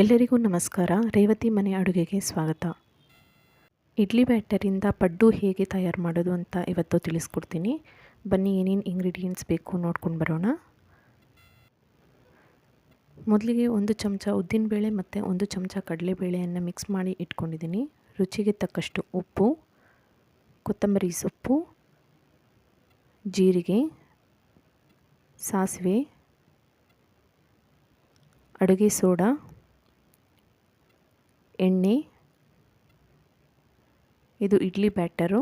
ಎಲ್ಲರಿಗೂ ನಮಸ್ಕಾರ. ರೇವತಿ ಮನೆ ಅಡುಗೆಗೆ ಸ್ವಾಗತ. ಇಡ್ಲಿ ಬ್ಯಾಟರಿಂದ ಪಡ್ಡು ಹೇಗೆ ತಯಾರು ಮಾಡೋದು ಅಂತ ಇವತ್ತು ತಿಳಿಸ್ಕೊಡ್ತೀನಿ. ಬನ್ನಿ ಏನೇನು ಇಂಗ್ರೀಡಿಯೆಂಟ್ಸ್ ಬೇಕು ನೋಡ್ಕೊಂಡು ಬರೋಣ. ಮೊದಲಿಗೆ ಒಂದು ಚಮಚ ಉದ್ದಿನಬೇಳೆ ಮತ್ತು ಒಂದು ಚಮಚ ಕಡಲೆಬೇಳೆಯನ್ನು ಮಿಕ್ಸ್ ಮಾಡಿ ಇಟ್ಕೊಂಡಿದ್ದೀನಿ. ರುಚಿಗೆ ತಕ್ಕಷ್ಟು ಉಪ್ಪು, ಕೊತ್ತಂಬರಿ ಸೊಪ್ಪು, ಜೀರಿಗೆ, ಸಾಸಿವೆ, ಅಡುಗೆ ಸೋಡಾ ಎಣ್ಣೆ, ಇದು ಇಡ್ಲಿ ಬ್ಯಾಟರು,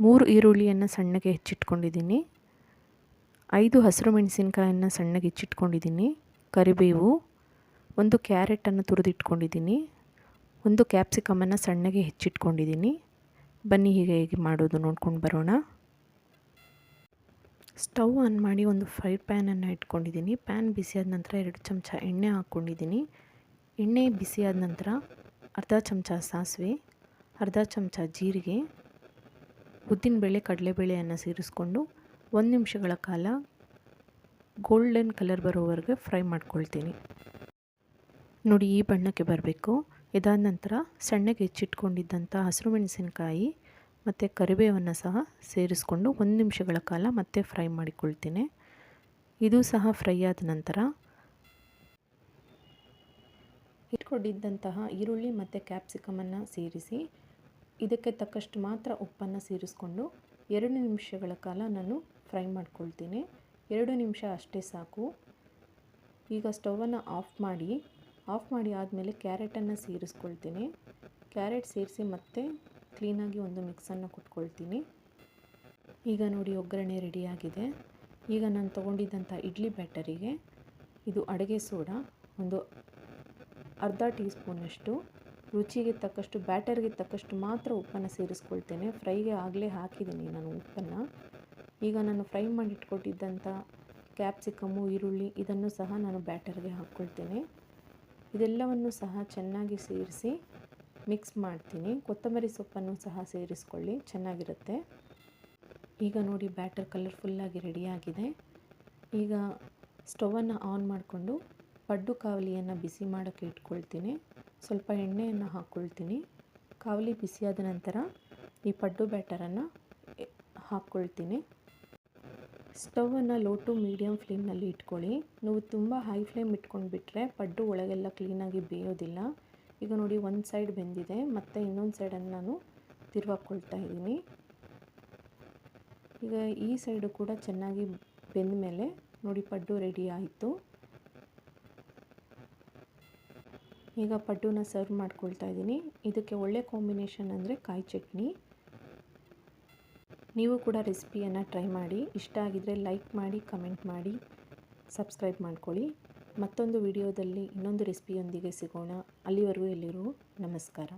ಮೂರು ಈರುಳ್ಳಿಯನ್ನು ಸಣ್ಣಗೆ ಹೆಚ್ಚಿಟ್ಕೊಂಡಿದ್ದೀನಿ, ಐದು ಹಸಿರು ಮೆಣಸಿನ್ಕಾಯನ್ನು ಸಣ್ಣಗೆ ಹೆಚ್ಚಿಟ್ಕೊಂಡಿದ್ದೀನಿ, ಕರಿಬೇವು, ಒಂದು ಕ್ಯಾರೆಟನ್ನು ತುರಿದಿಟ್ಕೊಂಡಿದ್ದೀನಿ, ಒಂದು ಕ್ಯಾಪ್ಸಿಕಮನ್ನು ಸಣ್ಣಗೆ ಹೆಚ್ಚಿಟ್ಕೊಂಡಿದ್ದೀನಿ. ಬನ್ನಿ ಹೀಗೆ ಹೇಗೆ ಮಾಡೋದು ನೋಡ್ಕೊಂಡು ಬರೋಣ. ಸ್ಟವ್ ಆನ್ ಮಾಡಿ ಒಂದು ಫ್ರೈ ಪ್ಯಾನನ್ನು ಇಟ್ಕೊಂಡಿದ್ದೀನಿ. ಪ್ಯಾನ್ ಬಿಸಿಯಾದ ನಂತರ ಎರಡು ಚಮಚ ಎಣ್ಣೆ ಹಾಕ್ಕೊಂಡಿದ್ದೀನಿ. ಎಣ್ಣೆ ಬಿಸಿಯಾದ ನಂತರ ಅರ್ಧ ಚಮಚ ಸಾಸಿವೆ, ಅರ್ಧ ಚಮಚ ಜೀರಿಗೆ ಉದ್ದಿನಬೇಳೆ ಕಡಲೆಬೇಳೆಯನ್ನು ಸೇರಿಸ್ಕೊಂಡು ಒಂದು ನಿಮಿಷಗಳ ಕಾಲ ಗೋಲ್ಡನ್ ಕಲರ್ ಬರೋವರೆಗೆ ಫ್ರೈ ಮಾಡ್ಕೊಳ್ತೀನಿ. ನೋಡಿ ಈ ಬಣ್ಣಕ್ಕೆ ಬರಬೇಕು. ಇದಾದ ನಂತರ ಸಣ್ಣಗೆ ಹೆಚ್ಚಿಟ್ಕೊಂಡಿದ್ದಂಥ ಹಸಿರು ಮೆಣಸಿನಕಾಯಿ ಮತ್ತು ಕರಿಬೇವನ್ನು ಸಹ ಸೇರಿಸ್ಕೊಂಡು ಒಂದು ನಿಮಿಷಗಳ ಕಾಲ ಮತ್ತೆ ಫ್ರೈ ಮಾಡಿಕೊಳ್ತೀನಿ. ಇದು ಸಹ ಫ್ರೈ ಆದ ನಂತರ ಇಟ್ಕೊಂಡಿದ್ದಂತಹ ಈರುಳ್ಳಿ ಮತ್ತು ಕ್ಯಾಪ್ಸಿಕಮನ್ನು ಸೇರಿಸಿ, ಇದಕ್ಕೆ ತಕ್ಕಷ್ಟು ಮಾತ್ರ ಉಪ್ಪನ್ನು ಸೇರಿಸ್ಕೊಂಡು ಎರಡು ನಿಮಿಷಗಳ ಕಾಲ ನಾನು ಫ್ರೈ ಮಾಡ್ಕೊಳ್ತೀನಿ. ಎರಡು ನಿಮಿಷ ಅಷ್ಟೇ ಸಾಕು. ಈಗ ಸ್ಟವನ್ನು ಆಫ್ ಮಾಡಿ ಆಫ್ ಮಾಡಿ ಆದಮೇಲೆ ಕ್ಯಾರೆಟನ್ನು ಸೇರಿಸ್ಕೊಳ್ತೀನಿ. ಕ್ಯಾರೆಟ್ ಸೇರಿಸಿ ಮತ್ತೆ ಕ್ಲೀನಾಗಿ ಒಂದು ಮಿಕ್ಸನ್ನು ಕುಟ್ಕೊಳ್ತೀನಿ. ಈಗ ನೋಡಿ ಒಗ್ಗರಣೆ ರೆಡಿಯಾಗಿದೆ. ಈಗ ನಾನು ತೊಗೊಂಡಿದ್ದಂಥ ಇಡ್ಲಿ ಬ್ಯಾಟರಿಗೆ ಇದು ಅಡುಗೆ ಸೋಡಾ, ಒಂದು ಅರ್ಧ ಟೀ ಸ್ಪೂನಷ್ಟು ರುಚಿಗೆ ತಕ್ಕಷ್ಟು, ಬ್ಯಾಟರ್ಗೆ ತಕ್ಕಷ್ಟು ಮಾತ್ರ ಉಪ್ಪನ್ನು ಸೇರಿಸ್ಕೊಳ್ತೇನೆ. ಫ್ರೈಗೆ ಆಗಲೇ ಹಾಕಿದ್ದೀನಿ ನಾನು ಉಪ್ಪನ್ನು. ಈಗ ನಾನು ಫ್ರೈ ಮಾಡಿಟ್ಕೊಟ್ಟಿದ್ದಂಥ ಕ್ಯಾಪ್ಸಿಕಮ್ಮು ಈರುಳ್ಳಿ ಇದನ್ನು ಸಹ ನಾನು ಬ್ಯಾಟರ್ಗೆ ಹಾಕ್ಕೊಳ್ತೇನೆ. ಇದೆಲ್ಲವನ್ನು ಸಹ ಚೆನ್ನಾಗಿ ಸೇರಿಸಿ ಮಿಕ್ಸ್ ಮಾಡ್ತೀನಿ. ಕೊತ್ತಂಬರಿ ಸೊಪ್ಪನ್ನು ಸಹ ಸೇರಿಸ್ಕೊಳ್ಳಿ. ಚೆನ್ನಾಗಿರುತ್ತೆ. ಈಗ ನೋಡಿ ಬ್ಯಾಟರ್ ಕಲರ್ಫುಲ್ಲಾಗಿ ರೆಡಿಯಾಗಿದೆ ಈಗ ಸ್ಟವನ್ನು ಆನ್ ಮಾಡಿಕೊಂಡು ಪಡ್ಡು ಕಾವಲಿಯನ್ನು ಬಿಸಿ ಮಾಡೋಕ್ಕೆ ಇಟ್ಕೊಳ್ತೀನಿ. ಸ್ವಲ್ಪ ಎಣ್ಣೆಯನ್ನು ಹಾಕ್ಕೊಳ್ತೀನಿ ಕಾವಲಿ ಬಿಸಿಯಾದ ನಂತರ ಈ ಪಡ್ಡು ಬ್ಯಾಟರನ್ನು ಹಾಕ್ಕೊಳ್ತೀನಿ ಸ್ಟವನ್ನು ಲೋ ಟು ಮೀಡಿಯಮ್ ಫ್ಲೇಮ್ನಲ್ಲಿ ಇಟ್ಕೊಳ್ಳಿ. ನೀವು ತುಂಬ ಹೈ ಫ್ಲೇಮ್ ಇಟ್ಕೊಂಡು ಬಿಟ್ಟರೆ ಪಡ್ಡು ಒಳಗೆಲ್ಲ ಕ್ಲೀನಾಗಿ ಬೇಯೋದಿಲ್ಲ. ಈಗ ನೋಡಿ ಒಂದು ಸೈಡ್ ಬೆಂದಿದೆ, ಮತ್ತು ಇನ್ನೊಂದು ಸೈಡನ್ನು ನಾನು ತಿರುವಾಕೊಳ್ತಾ ಇದ್ದೀನಿ. ಈಗ ಈ ಸೈಡು ಕೂಡ ಚೆನ್ನಾಗಿ ಬೆಂದ ಮೇಲೆ ನೋಡಿ ಪಡ್ಡು ರೆಡಿ ಆಯಿತು. ಈಗ ಪಡ್ಡುನ ಸರ್ವ್ ಮಾಡ್ಕೊಳ್ತಾ ಇದ್ದೀನಿ. ಇದಕ್ಕೆ ಒಳ್ಳೆ ಕಾಂಬಿನೇಷನ್ ಅಂದರೆ ಕಾಯಿ ಚಟ್ನಿ. ನೀವು ಕೂಡ ರೆಸಿಪಿಯನ್ನು ಟ್ರೈ ಮಾಡಿ. ಇಷ್ಟ ಆಗಿದ್ದರೆ ಲೈಕ್ ಮಾಡಿ ಕಮೆಂಟ್ ಮಾಡಿ ಸಬ್ಸ್ಕ್ರೈಬ್ ಮಾಡ್ಕೊಳ್ಳಿ. ಮತ್ತೊಂದು ವಿಡಿಯೋದಲ್ಲಿ ಇನ್ನೊಂದು ರೆಸಿಪಿಯೊಂದಿಗೆ ಸಿಗೋಣ. ಅಲ್ಲಿವರೆಗೂ ಎಲ್ಲಿರು ನಮಸ್ಕಾರ.